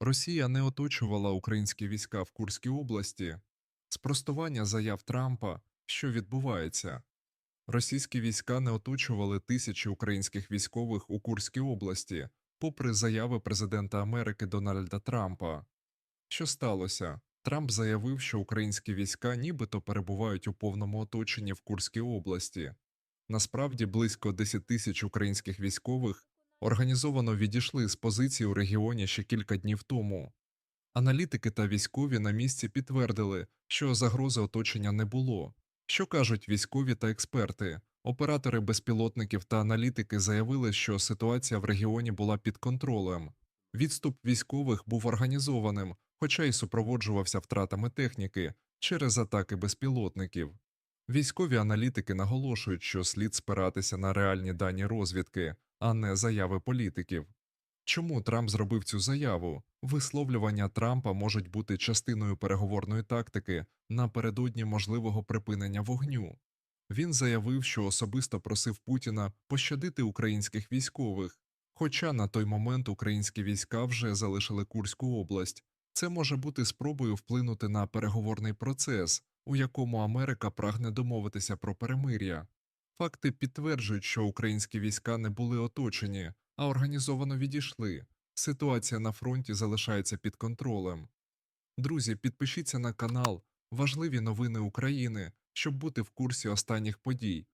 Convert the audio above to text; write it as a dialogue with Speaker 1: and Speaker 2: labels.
Speaker 1: Росія не оточувала українські війська в Курській області. Спростування заяв Трампа, що відбувається. Російські війська не оточували тисячі українських військових у Курській області, попри заяви президента Америки Дональда Трампа. Що сталося? Трамп заявив, що українські війська нібито перебувають у повному оточенні в Курській області. Насправді близько 10 тисяч українських військових організовано відійшли з позицій у регіоні ще кілька днів тому. Аналітики та військові на місці підтвердили, що загрози оточення не було. Що кажуть військові та експерти? Оператори безпілотників та аналітики заявили, що ситуація в регіоні була під контролем. Відступ військових був організованим, хоча й супроводжувався втратами техніки через атаки безпілотників. Військові аналітики наголошують, що слід спиратися на реальні дані розвідки, а не заяви політиків. Чому Трамп зробив цю заяву? Висловлювання Трампа можуть бути частиною переговорної тактики напередодні можливого припинення вогню. Він заявив, що особисто просив Путіна пощадити українських військових, хоча на той момент українські війська вже залишили Курську область. Це може бути спробою вплинути на переговорний процес, у якому Америка прагне домовитися про перемир'я. Факти підтверджують, що українські війська не були оточені, а організовано відійшли. Ситуація на фронті залишається під контролем. Друзі, підпишіться на канал Важливі новини України, щоб бути в курсі останніх подій.